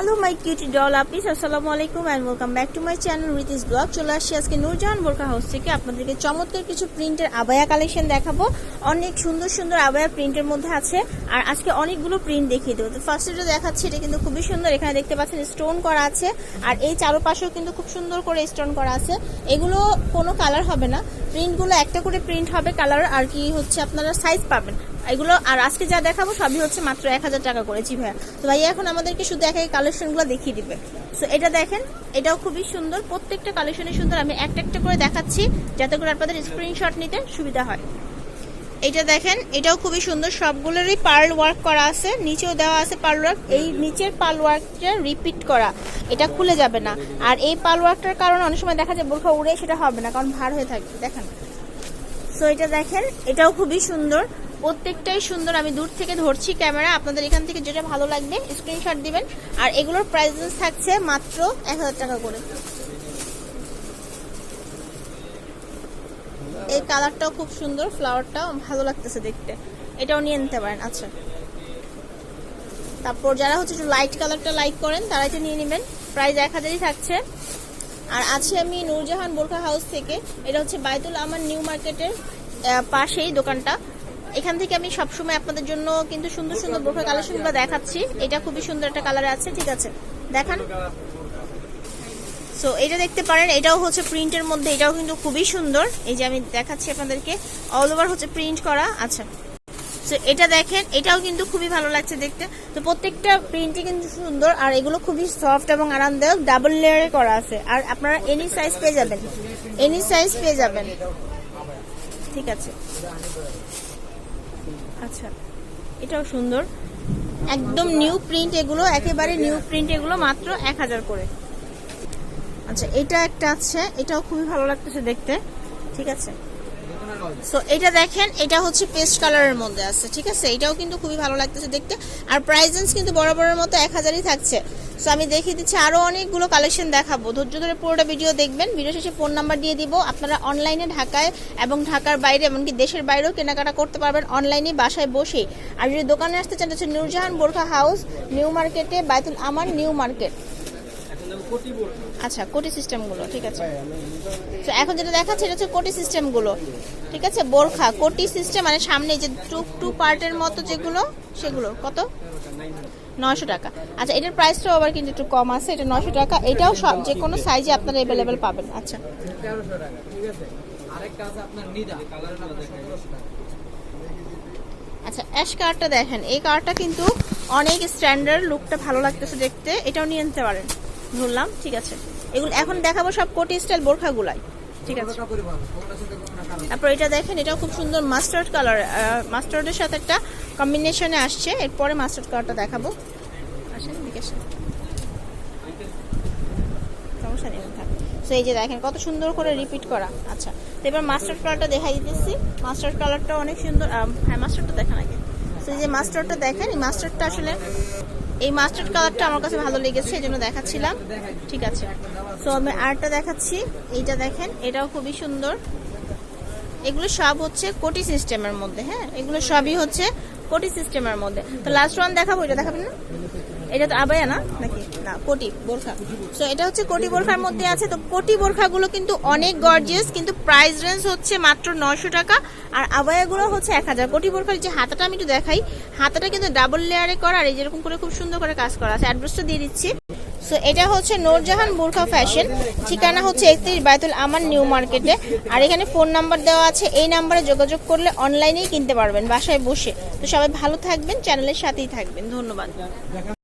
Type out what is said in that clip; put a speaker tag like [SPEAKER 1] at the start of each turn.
[SPEAKER 1] Hello my cutie doll আপিস আসসালামু আলাইকুম and welcome back to my channel রিতিস blog চলে আসছি আজকে নূরজাহান বোরকা হাউস থেকে। আপনাদেরকে চমৎকার কিছু প্রিন্টের আবায়া কালেকশন দেখাবো। অনেক সুন্দর সুন্দর আবায়া প্রিন্টের মধ্যে আছে। আর আজকে অনেকগুলো প্রিন্ট দেখিয়ে দেবো। তো ফার্স্ট যেটা দেখাচ্ছি, এটা কিন্তু খুবই সুন্দর। এখানে দেখতে পাচ্ছেন স্টোন করা আছে। আর এই চারোপাশেও কিন্তু খুব সুন্দর করে স্টোন করা আছে। এগুলো কোনো কালার হবে না। প্রিন্টগুলো একটা করে প্রিন্ট হবে কালার আর কি হচ্ছে আপনারা সাইজ পাবেন। এগুলো, আর আজকে যা দেখাবো সবই হচ্ছে মাত্র এক হাজার টাকা করে। জি ভাইয়া। তো ভাইয়া এখন আমাদেরকে শুধু একে কালেকশনগুলো দেখিয়ে দিবে। সো এটা দেখেন, এটাও খুবই সুন্দর। প্রত্যেকটা কালেকশনই সুন্দর। আমি একটা একটা করে দেখাচ্ছি, যাতে করে আপনাদের স্ক্রিনশট নিতে সুবিধা হয়। এটা দেখেন, এটাও খুবই সুন্দর। সবগুলোরই পার্ল ওয়ার্ক করা আছে। নিচেও দেওয়া আছে পার্ল ওয়ার্ক এই নিচের পার্ল ওয়ার্কটা রিপিট করা। এটা খুলে যাবে না। আর এই পার্ল ওয়ার্কটার কারণে অনেক সময় দেখা যায় বোরখা উড়ে সেটা হবে না, কারণ ভার হয়ে থাকবে দেখেন। সো এটা দেখেন, এটাও খুবই সুন্দর। প্রত্যেকটাই সুন্দর। আমি দূর থেকে ধরছি ক্যামেরা। আপনাদের এখান থেকে যেটা ভালো লাগবে স্ক্রিনশট দিবেন। আর এগুলোর প্রাইসেস থাকছে মাত্র এক হাজার টাকা করে। এই কালারটাও খুব সুন্দর ফ্লাওয়ারটাও ভালো লাগতেছে দেখতে। এটাও নিয়ে নিতে পারেন আচ্ছা। তারপর যারা হচ্ছে একটু লাইট কালারটা লাইক করেন, তারা এটা নিয়ে নেবেন। প্রাইস এক হাজারই থাকছে। আর আছি আমি নূরজাহান বোরখা হাউস থেকে। এটা হচ্ছে বাইতুল আমার নিউ মার্কেটের পাশেই দোকানটা। এখান থেকে আমি সবসময় আপনাদের জন্য কিন্তু সুন্দর সুন্দর বোরখা কালেকশনগুলো দেখাচ্ছি। এটা খুবই সুন্দর একটা কালারে আছে, ঠিক আছে? দেখান। সো এটা দেখতে পারেন, এটাও হচ্ছে প্রিন্টের মধ্যে, এটাও কিন্তু খুবই সুন্দর। এই যে আমি দেখাচ্ছি আপনাদেরকে অল ওভার হচ্ছে প্রিন্ট করা আচ্ছা। সো এটা দেখেন, এটাও কিন্তু খুবই ভালো লাগছে দেখতে। তো প্রত্যেকটা প্রিন্টই কিন্তু সুন্দর, আর এগুলো খুবই সফট এবং আরামদায়ক ডাবল লেয়ারে করা আছে। আর আপনারা এনি সাইজ পেয়ে যাবেন এনি সাইজ পেয়ে যাবেন। ঠিক আছে। আচ্ছা এটাও সুন্দর। একদম নিউ প্রিন্ট এগুলো, একেবারে নিউ প্রিন্ট এগুলো মাত্র এক হাজার করে। আচ্ছা এটা একটা আছে, এটাও খুবই ভালো লাগতেছে দেখতে, ঠিক আছে? সো এটা দেখেন, এটা হচ্ছে পেস্ট কালারের মধ্যে আছে, ঠিক আছে? এটাও কিন্তু খুবই ভালো লাগতেছে দেখতে। আর প্রাইজেন্স কিন্তু বরাবরের মতো এক হাজারই থাকছে। সো আমি দেখিয়ে দিচ্ছি আরও অনেকগুলো কালেকশন দেখাবো। ধৈর্য ধরে পুরোটা ভিডিও দেখবেন। ভিডিও শেষে ফোন নাম্বার দিয়ে দিব। আপনারা অনলাইনে ঢাকায় এবং ঢাকার বাইরে এমনকি দেশের বাইরেও কেনাকাটা করতে পারবেন অনলাইনে বাসায় বসে আর যদি দোকানে আসতে চান হচ্ছে নূরজাহান বোরখা হাউস নিউ মার্কেটে বাইতুল আমার নিউ মার্কেট আচ্ছা কোটি সিস্টেমগুলো ঠিক আছে। তো এখন যেটা দেখাচ্ছে এটা হচ্ছে কোটি সিস্টেমগুলো ঠিক আছে? বোরখা কোটি সিস্টেম মানে সামনে যে টু টু পার্টের মতো যেগুলো সেগুলো কত? নয়শো টাকা। আচ্ছা এটার প্রাইসটাও আবার কিন্তু একটু কম আছে এটা নয়শো টাকা। এটাও সব যে কোনো সাইজে আপনারা অ্যাভেলেবেল পাবেন। আচ্ছা। আচ্ছা অ্যাশ কালারটা দেখেন। এই কালারটা কিন্তু অনেক স্ট্যান্ডার্ড লুকটা ভালো লাগতেছে দেখতে। এটাও নিয়ে নিতে পারেন। ধরলাম, ঠিক আছে। এগুলো এখন দেখাবো সব কোটি স্টাইল বোরখাগুলাই। ঠিক আছে। তারপর এটা দেখেন, এটাও খুব সুন্দর মাস্টার্ড কালার মাস্টার্ডের সাথে একটা কম্বিনেশনে আসছে। এরপরে মাস্টার্ড কালারটা দেখাবো। আসেন এদিকে সমস্যা নেই তো এই যে দেখেন, কত সুন্দর করে রিপিট করা। আচ্ছা তো এবার মাস্টার্ড কালারটা দেখাই দিতেছি। মাস্টার্ড কালারটা অনেক সুন্দর হ্যাঁ মাস্টার্ডটা দেখেন আগে। তো এই যে মাস্টার্ডটা দেখেন, এই মাস্টার্ডটা আসলে এই মাস্টার্ড কালারটা আমার কাছে ভালো লেগেছে, এই জন্য দেখাচ্ছিলাম। ঠিক আছে। তো আমি আরটা দেখাচ্ছি, এইটা দেখেন, এটাও খুবই সুন্দর। এগুলো সব হচ্ছে কোটি সিস্টেমের মধ্যে হ্যাঁ? এগুলো সবই হচ্ছে কোটি সিস্টেমের মধ্যে। তো লাস্ট ওয়ান দেখাবো, এটা দেখাবেন না? এটা তো আবায়া না? নাকি? না, কোটি বোরখা। তো এটা হচ্ছে কোটি বোরখার মধ্যে আছে। তো কোটি বোরখাগুলো কিন্তু অনেক গর্জিয়াস কিন্তু প্রাইস রেঞ্জ হচ্ছে মাত্র নয়শো টাকা। আর আবায়াগুলো হচ্ছে এক হাজার। কোটি বোরখার যে হাতাটা আমি একটু দেখাই, হাতাটা কিন্তু ডাবল লেয়ারে করা, আর এই যেরকম করে খুব সুন্দর করে কাজ করা আছে। অ্যাড্রেসটা দিয়ে দিচ্ছি। সো এটা হচ্ছে নূরজাহান বোরখা ফ্যাশন ঠিকানা হচ্ছে একত্রিশ বাইতুল আমান নিউ মার্কেটে আর এখানে ফোন নাম্বার দেওয়া আছে। এই নাম্বারে যোগাযোগ করলে অনলাইনেই কিনতে পারবেন, বাসায় বসে। তো সবাই ভালো থাকবেন চ্যানেলের সাথেই থাকবেন। ধন্যবাদ।